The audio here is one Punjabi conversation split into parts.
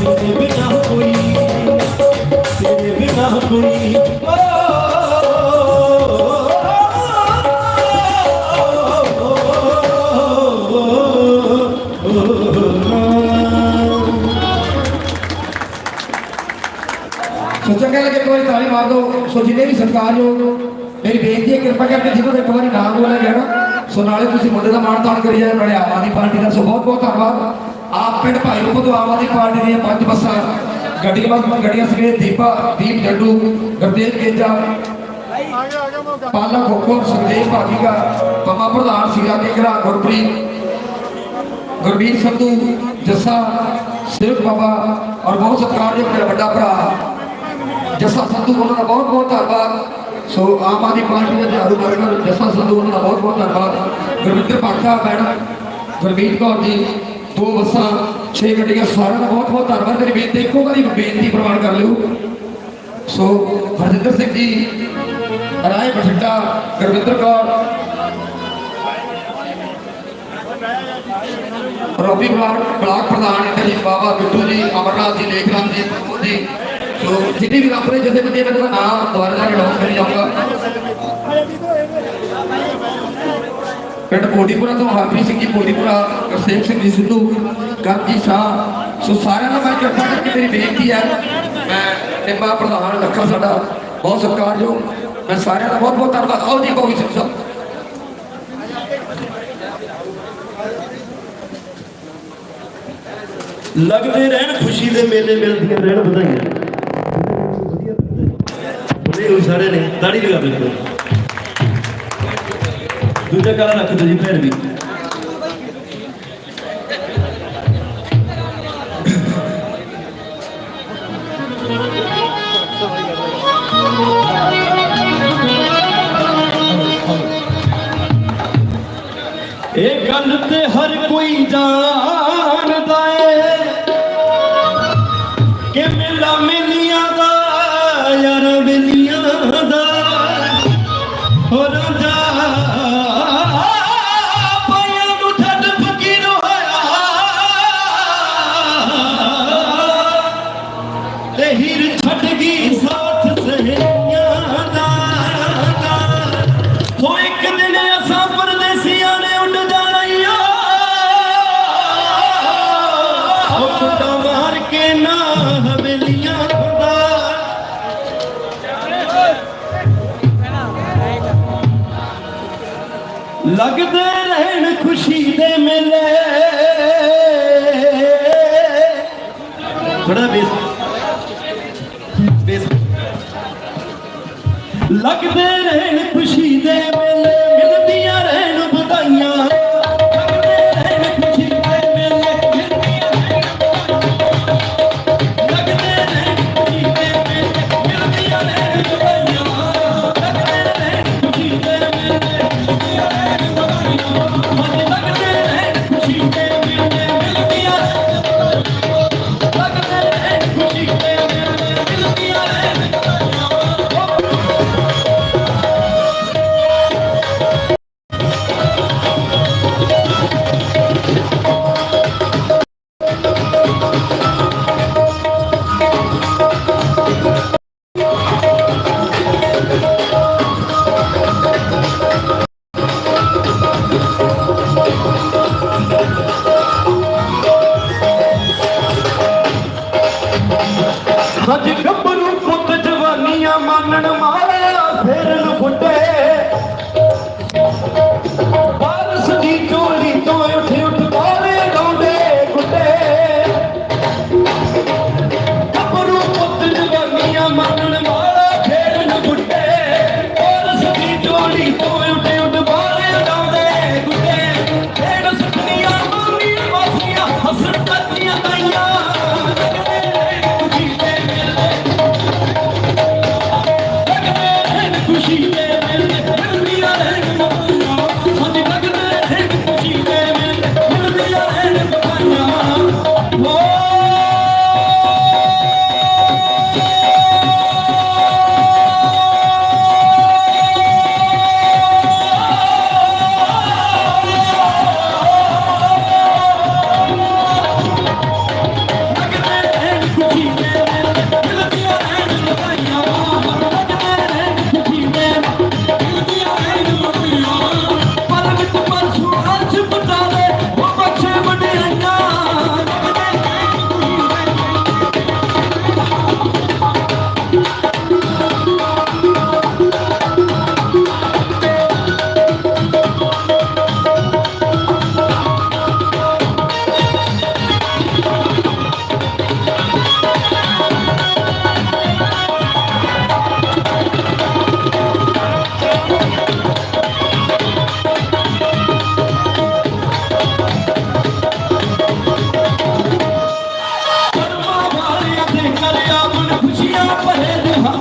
ਤੇਰੇ ਬਿਨਾ ਕੋਈ ਤੇਰੇ ਬਿਨਾ ਕੋਈ ਸੋ ਚੰਗਾ ਲੱਗੇ ਇੱਕ ਵਾਰੀ ਤਾਲੀ ਮਾਰ ਦੋ ਸੋ ਜਿਹਨੇ ਵੀ ਸਤਿਕਾਰਯੋਗ ਮੇਰੀ ਬੇਨਤੀ ਹੈ ਕਿਰਪਾ ਕਰਕੇ ਜਿਹਨੂੰ ਇੱਕ ਵਾਰੀ ਨਾਮ ਬੋਲਿਆ ਗਿਆ ਨਾ, ਸੋ ਨਾਲੇ ਤੁਸੀਂ ਮੁੰਡੇ ਦਾ ਮਾਣ ਤਾਣ ਕਰੀ ਜਾਓ ਨਾਲੇ ਆਮ ਆਦਮੀ ਪਾਰਟੀ ਦਾ। ਸੋ ਬਹੁਤ ਬਹੁਤ ਧੰਨਵਾਦ। ਆਪ ਪਿੰਡ ਭਾਈ ਰੂਪ ਤੋਂ ਆਮ ਆਦਮੀ ਪਾਰਟੀ ਦੀਆਂ ਪੰਜ ਬੱਸਾਂ। ਗੱਡੀਆਂ ਗੱਡੀਆਂ ਸਵੇਰ ਦੀਪਾ, ਦੀਪ ਜੱਡੂ, ਗੁਰਦੇਵ ਗੇਜਾ ਪਾਲਾ ਖੋਖੋ ਸੁਖਦੇਵ ਭਾਗੀਗਾ, ਪਮਾ ਪ੍ਰਧਾਨ ਸੀਗਾ ਕੇਕਰਾ, ਗੁਰਪ੍ਰੀਤ ਗੁਰਬੀਰ ਸੰਧੂ, ਜੱਸਾ, ਸਿਰਫ ਬਾਬਾ ਔਰ ਬਹੁਤ ਸਤਿਕਾਰਯੋਗ ਮੇਰਾ ਵੱਡਾ ਭਰਾ। ਜੱਸਾ ਸੰਧੂ, ਉਹਨਾਂ ਦਾ ਬਹੁਤ ਬਹੁਤ ਧੰਨਵਾਦ। ਸੋ ਆਮ ਆਦਮੀ ਪਾਰਟੀ ਦੇ ਝਾੜੂ ਵਰਕਰ ਜੱਸਾ ਸੰਧੂ, ਉਹਨਾਂ ਦਾ ਬਹੁਤ ਬਹੁਤ ਧੰਨਵਾਦ। ਗੁਰਵਿੰਦਰ ਪਾਠਾ ਮੈਡਮ, ਗੁਰਮੀਤ ਕੌਰ ਜੀ ਦੋ ਬੱਸਾਂ, ਛੇ ਗੱਡੀਆਂ, ਸਾਰਿਆਂ ਦਾ ਬਹੁਤ ਬਹੁਤ ਧੰਨਵਾਦ। ਮੇਰੀ ਬੇਨਤੀ ਇੱਕੋ ਵਾਰੀ ਬੇਨਤੀ ਪ੍ਰਵਾਨ ਕਰ ਲਿਓ। So, Harjinder Singh ji, Rai Bathinda, Gurvinder Kaur, Robbie block block ਪ੍ਰਧਾਨ ਇੱਥੇ ਬਾਬਾ ਬਿੱਟੂ ਜੀ, ਅਮਰਨਾਥ ਜੀ ਲੇਖਰਾਮ ਜੀ ਪ੍ਰਮੋਦ ਜੀ। ਸੋ, ਜਿੰਨੇ ਵੀ ਆਪਣੇ ਜਥੇਬੰਦੀਆਂ ਦਾ ਨਾਮ ਦੁਬਾਰਾ ਅਨਾਉਂਸ ਕਰੀ ਜਾਊਂਗਾ। ਪਿੰਡ ਕੋਟੀਪੁਰਾ ਤੋਂ ਹਰਪ੍ਰੀਤ ਸਿੰਘ ਜੀ ਕੋਟੀਪੁਰਾ ਗੁਰਸੇਵ ਸਿੰਘ ਜੀ, ਸਿੱਧੂ ਕਰਜੀ ਸ਼ਾਹ। ਸੋ ਸਾਰਿਆਂ ਨੂੰ ਮੈਂ ਕਿਰਪਾ ਕਰਕੇ ਮੇਰੀ ਬੇਨਤੀ ਹੈ, ਮੈਂ ਟਿੰਬਾ ਪ੍ਰਧਾਨ ਲੱਖਾ ਸਾਡਾ, ਬਹੁਤ ਸਤਿਕਾਰਯੋਗ। ਮੈਂ ਸਾਰਿਆਂ ਦਾ ਬਹੁਤ ਬਹੁਤ ਧੰਨਵਾਦ। ਆਓ ਜੀ ਬੋਗੀ ਸਿੰਘ ਸਾਹਿਬ। ਲੱਗਦੇ ਰਹਿਣ ਖੁਸ਼ੀ ਦੇ ਮੇਲੇ ਮਿਲਦੀਆਂ ਰਹਿਣ ਵਧਾਈਆਂ। ਉਹਦੇ ਉਹ ਨੇ ਦਾੜੀ ਲਗਾ ਦੇ ਦੂਜਾ ਕਾਲਾ ਰੱਖ ਦਿਓ ਜੀ ਭੈਣ ਵੀ ਇਹ ਗੱਲ ਤੇ ਹਰ ਕੋਈ ਜਾਣਦਾ ਲੱਗਦੇ ਰਹਿਣ ਖੁਸ਼ੀ ਦੇ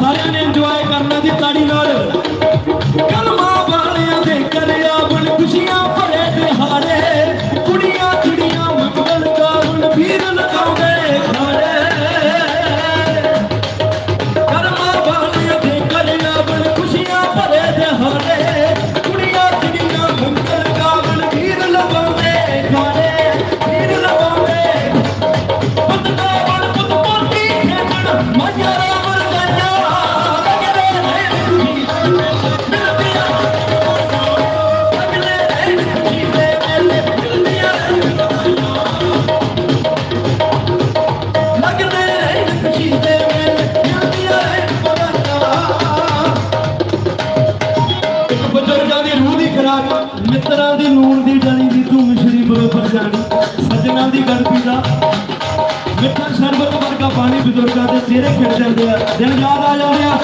ਸਾਰਿਆਂ ਨੇ ਇੰਜੋਏ ਕਰਨਾ ਦੀ ਤਾੜੀ ਨਾਲ। ਮਿੱਤਰਾਂ ਦੀ ਨੂਨ ਦੀ ਡਲੀ ਦੀ ਧੂਮ ਸ਼੍ਰੀ ਬਰੋਬਰ ਜਾਣੀ ਸੱਜਣਾ ਦੀ ਗੜਪੀ ਦਾ ਮਿੱਠਾ ਸ਼ਰਬਤ ਵਰਗਾ ਪਾਣੀ ਬਜ਼ੁਰਗਾਂ ਦੇ ਚਿਹਰੇ ਖਿੜ ਜਾਂਦੇ ਆ। ਦਿਨ ਯਾਦ ਆ ਜਾਂਦੇ ਆ।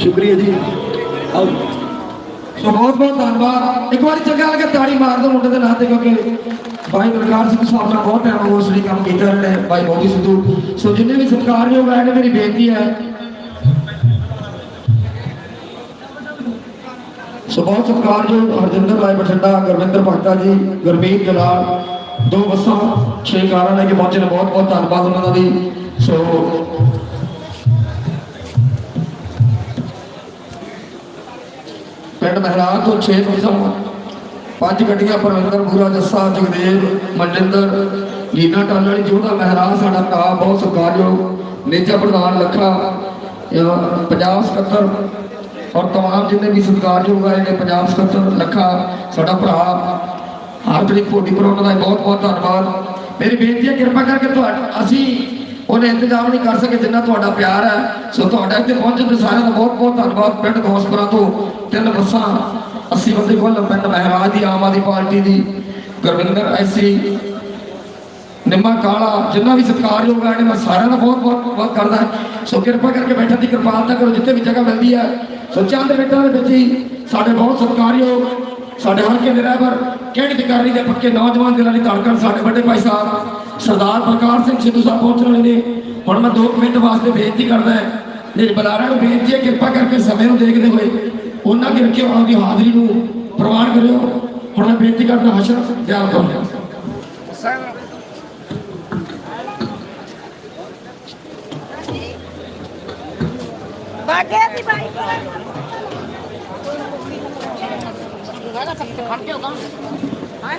ਸ਼ੁਕਰੀਆ ਜੀ। ਆਓ। ਸੋ ਬਹੁਤ ਬਹੁਤ ਧੰਨਵਾਦ। ਇੱਕ ਵਾਰ ਚੰਗਾ ਲੱਗੇ ਤਾੜੀ ਮਾਰ ਦੋ ਮੁੰਡੇ ਦੇ ਨਾਂ ਤੇ, ਕਿਉਂਕਿ ਭਾਈ ਬਲਕਾਰ ਸਿੰਘ ਸਾਹਿਬ ਨਾਲ ਬਹੁਤ ਟਾਈਮ ਹੋ ਸਰੀ ਕੰਮ ਕੀਤਾ ਨੇ। ਭਾਈ ਮੋਦੀ ਸਿੱਧੂ। ਸੋ ਜਿੰਨੇ ਵੀ ਸਤਿਕਾਰਯੋਗ ਆਏ ਨੇ ਮੇਰੀ ਬੇਨਤੀ ਹੈ। ਸੋ ਬਹੁਤ ਸਤਿਕਾਰਯੋਗ ਹਰਜਿੰਦਰ ਰਾਏ ਬਠਿੰਡਾ, ਗੁਰਵਿੰਦਰ ਭਗਤਾ ਜੀ, ਗੁਰਮੀਤ ਜਲਾਲ। ਦੋ ਬੱਸਾਂ, ਛੇ ਕਾਰਾਂ ਲੈ ਕੇ ਪਹੁੰਚੇ ਨੇ। ਬਹੁਤ ਬਹੁਤ ਧੰਨਵਾਦ ਉਹਨਾਂ ਦਾ ਵੀ। ਸੋ ਪਿੰਡ ਮਹਿਰਾਜ ਤੋਂ 6 ਬੱਸਾਂ ਪੰਜ ਗੱਡੀਆਂ ਪਰਵਿੰਦਰ ਪੂਰਾ ਜੱਸਾ, ਜਗਦੇਵ, ਮਨਜਿੰਦਰ, ਲੀਨਾ ਟਾਲ ਵਾਲੀ ਜੋਧਾ ਮਹਿਰਾਜ ਸਾਡਾ ਭਰਾ, ਬਹੁਤ ਸਤਿਕਾਰਯੋਗ, ਨੇਜਾ ਪ੍ਰਧਾਨ ਲੱਖਾ ਪੰਜਾਬ ਸਕੱਤਰ ਔਰ ਤਮਾਮ ਜਿੰਨੇ ਵੀ ਸਤਿਕਾਰਯੋਗ ਆਏ ਨੇ ਪੰਜਾਬ ਸਕੱਤਰ, ਲੱਖਾ, ਸਾਡਾ ਭਰਾ, ਹਰਪ੍ਰੀਤ ਭੋਡੀਪੁਰ ਉਹਨਾਂ ਦਾ ਬਹੁਤ ਬਹੁਤ ਧੰਨਵਾਦ। ਮੇਰੀ ਬੇਨਤੀ ਹੈ, ਕਿਰਪਾ ਕਰਕੇ ਤੁਹਾਡਾ ਅਸੀਂ ਉਹਨੇ ਇੰਤਜ਼ਾਮ ਨਹੀਂ ਕਰ ਸਕੇ ਜਿੰਨਾ ਤੁਹਾਡਾ ਪਿਆਰ ਹੈ। ਸੋ ਤੁਹਾਡਾ ਇੱਥੇ ਪਹੁੰਚਣ ਤੇ ਸਾਰਿਆਂ ਦਾ ਬਹੁਤ ਬਹੁਤ ਧੰਨਵਾਦ ਪਿੰਡ ਗੋਸਪੁਰਾ ਤੋਂ। ਤਿੰਨ ਬੱਸਾਂ 80 ਬੰਦੇ ਕੋਲ, ਪਿੰਡ ਮਹਿਰਾਜ ਦੀ, ਆਮ ਆਦਮੀ ਪਾਰਟੀ ਦੀ, ਗੁਰਵਿੰਦਰ ਐਸੀ ਨਿੰਮਾ ਕਾਲਾ, ਜਿੰਨਾ ਵੀ ਸਤਿਕਾਰਯੋਗ ਹੈ ਮੈਂ ਸਾਰਿਆਂ ਦਾ ਬਹੁਤ ਬਹੁਤ ਬਹੁਤ ਕਰਦਾ। ਸੋ ਕਿਰਪਾ ਕਰਕੇ ਬੈਠਣ ਦੀ ਕਿਰਪਾਲਤਾ ਕਰੋ, ਜਿੱਥੇ ਵੀ ਜਗ੍ਹਾ ਮਿਲਦੀ ਹੈ। ਸੋ ਚੰਦ ਮਿੰਟਾਂ ਦੇ ਵਿੱਚ ਹੀ ਸਾਡੇ ਬਹੁਤ ਸਤਿਕਾਰਯੋਗ, ਸਾਡੇ ਹਲਕੇ ਦੇ ਰਹਿਬਰ ਕਿਹੜੀ ਬਿਕਾਰੀ ਦੇ ਪੱਕੇ ਨੌਜਵਾਨ ਦਿਲਾਂ ਦੀ ਧੜਕਣ ਸਾਡੇ ਵੱਡੇ ਭਾਈ ਸਾਹਿਬ ਸਰਦਾਰ ਪ੍ਰਕਾਸ਼ ਸਿੰਘ ਸਿੱਧੂ ਸਾਹਿਬ ਪਹੁੰਚਣ ਵਾਲੇ ਨੇ। ਹੁਣ ਮੈਂ 2 ਮਿੰਟ ਵਾਸਤੇ ਬੇਨਤੀ ਕਰਦਾ ਹਾਂ। ਮੇਰੇ ਬੁਲਾਰਿਆਂ ਨੂੰ ਬੇਨਤੀ ਹੈ, ਕਿਰਪਾ ਕਰਕੇ ਸਮੇਂ ਨੂੰ ਦੇਖਦੇ ਹੋਏ ਉਹਨਾਂ ਦੀ ਉਹਨਾਂ ਦੀ ਹਾਜ਼ਰੀ ਨੂੰ ਪ੍ਰਵਾਨ ਕਰਿਓ। ਹੁਣ ਮੈਂ ਬੇਨਤੀ ਕਰਦਾ ਹਸ਼ਰ ਦਿਆਲ ਤੋਂ ਬਾਗੇ ਦੀ ਬਾਈ। ਖੜ ਜਾਓਗਾ ਹਾਂ